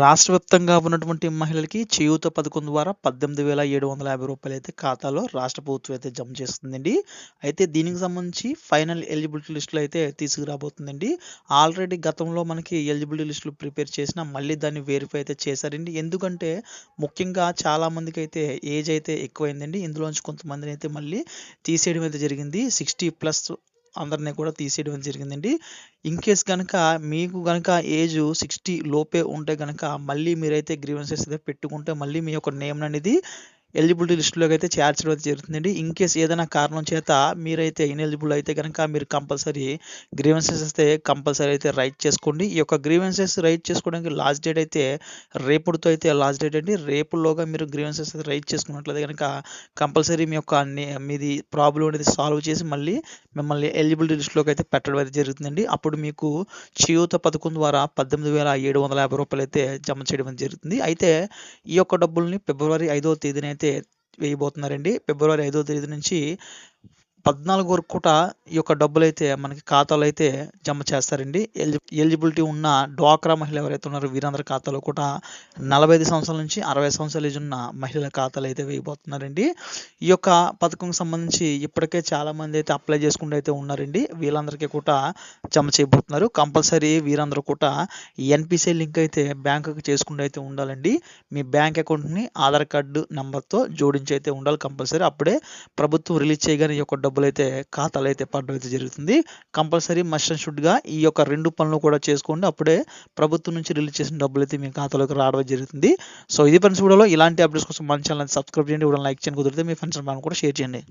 రాష్ట్ర వ్యాప్తంగా ఉన్నటువంటి మహిళలకి చేయూత పథకం ద్వారా పద్దెనిమిది వేల ఏడు వందల యాభై రూపాయలు అయితే ఖాతాలో రాష్ట్ర ప్రభుత్వం అయితే జమ చేస్తుందండి. అయితే దీనికి సంబంధించి ఫైనల్ ఎలిజిబిలిటీ లిస్టులు అయితే తీసుకురాబోతుందండి. ఆల్రెడీ గతంలో మనకి ఎలిజిబిలిటీ లిస్టులు ప్రిపేర్ చేసిన మళ్ళీ దాన్ని వెరిఫై అయితే చేశారండి. ఎందుకంటే ముఖ్యంగా చాలా మందికి అయితే ఏజ్ అయితే ఎక్కువైందండి. ఇందులోంచి కొంతమందిని అయితే మళ్ళీ తీసేయడం అయితే జరిగింది. సిక్స్టీ ప్లస్ అందరినీ కూడా తీసేయడం జరిగిందండి. ఇన్ కేస్ కనుక మీకు కనుక ఏజ్ సిక్స్టీ లోపే ఉంటే కనుక మళ్ళీ మీరైతే గ్రీవెన్సెస్ అయితే పెట్టుకుంటే మళ్ళీ మీ యొక్క నేమ్ అనేది ఎలిజిబిలిటీ లిస్టులోకి అయితే చేర్చడం అయితే జరుగుతుందండి. ఇన్ కేస్ ఏదైనా కారణం చేత మీరైతే ఇన్ఎలిజిబుల్ అయితే కనుక మీరు కంపల్సరీ గ్రీవెన్సెస్ అయితే కంపల్సరీ అయితే రైట్ చేసుకోండి. ఈ యొక్క గ్రీవెన్సెస్ రైట్ చేసుకోవడానికి లాస్ట్ డేట్ అయితే రేపుడుతో అయితే లాస్ట్ డేట్ అండి. రేపులోగా మీరు గ్రీవెన్సెస్ అయితే రైట్ చేసుకున్నట్లయితే కనుక కంపల్సరీ మీ యొక్క మీది ప్రాబ్లం అనేది సాల్వ్ చేసి మళ్ళీ మిమ్మల్ని ఎలిజిబిలిటీ లిస్టులోకి అయితే పెట్టడం అయితే జరుగుతుందండి. అప్పుడు మీకు చేయూత పథకం ద్వారా పద్దెనిమిది వేల ఏడు వందల యాభై రూపాయలు అయితే జమ చేయడం జరుగుతుంది. అయితే ఈ యొక్క డబ్బుల్ని ఫిబ్రవరి ఐదో తేదీన అయితే వేయబోతున్నారండి. ఫిబ్రవరి ఐదో తేదీ నుంచి పద్నాలుగు వరకు కూడా ఈ యొక్క డబ్బులు అయితే మనకి ఖాతాలో అయితే జమ చేస్తారండి. ఎలిజి ఎలిజిబిలిటీ ఉన్న డ్వాక్రా మహిళ ఎవరైతే ఉన్నారో వీరందరి ఖాతాలో కూడా నలభై ఐదు సంవత్సరాల నుంచి అరవై సంవత్సరాల ఏజ్ ఉన్న మహిళల ఖాతాలు అయితే వేయబోతున్నారండి. ఈ యొక్క పథకంకి సంబంధించి ఇప్పటికే చాలా మంది అయితే అప్లై చేసుకుంటూ అయితే ఉన్నారండి. వీళ్ళందరికీ కూడా జమ చేయబోతున్నారు. కంపల్సరీ వీరందరూ కూడా ఎన్పిసి లింక్ అయితే బ్యాంకుకి చేసుకుంటూ అయితే ఉండాలండి. మీ బ్యాంక్ అకౌంట్ని ఆధార్ కార్డు నెంబర్తో జోడించి అయితే ఉండాలి కంపల్సరీ. అప్పుడే ప్రభుత్వం రిలీజ్ చేయగానే ఈ యొక్క డబ్బులు అయితే ఖాతాలు అయితే పడడం అయితే జరుగుతుంది. కంపల్సరీ మస్ట్ అండ్ షుడ్గా ఈ యొక్క రెండు పనులు కూడా చేసుకోండి. అప్పుడే ప్రభుత్వం నుంచి రిలీజ్ చేసిన డబ్బులు అయితే మీ ఖాతాలోకి రావడం జరుగుతుంది. సో ఇది ఫ్రెండ్స్ వీడియోలో. ఇలాంటి అప్డేట్స్ కోసం మన ఛానల్ సబ్స్క్రైబ్ చేయండి. కూడా లైక్ చేయండి. కుదిరితే మీ ఫ్రెండ్స్ కూడా షేర్ చేయండి.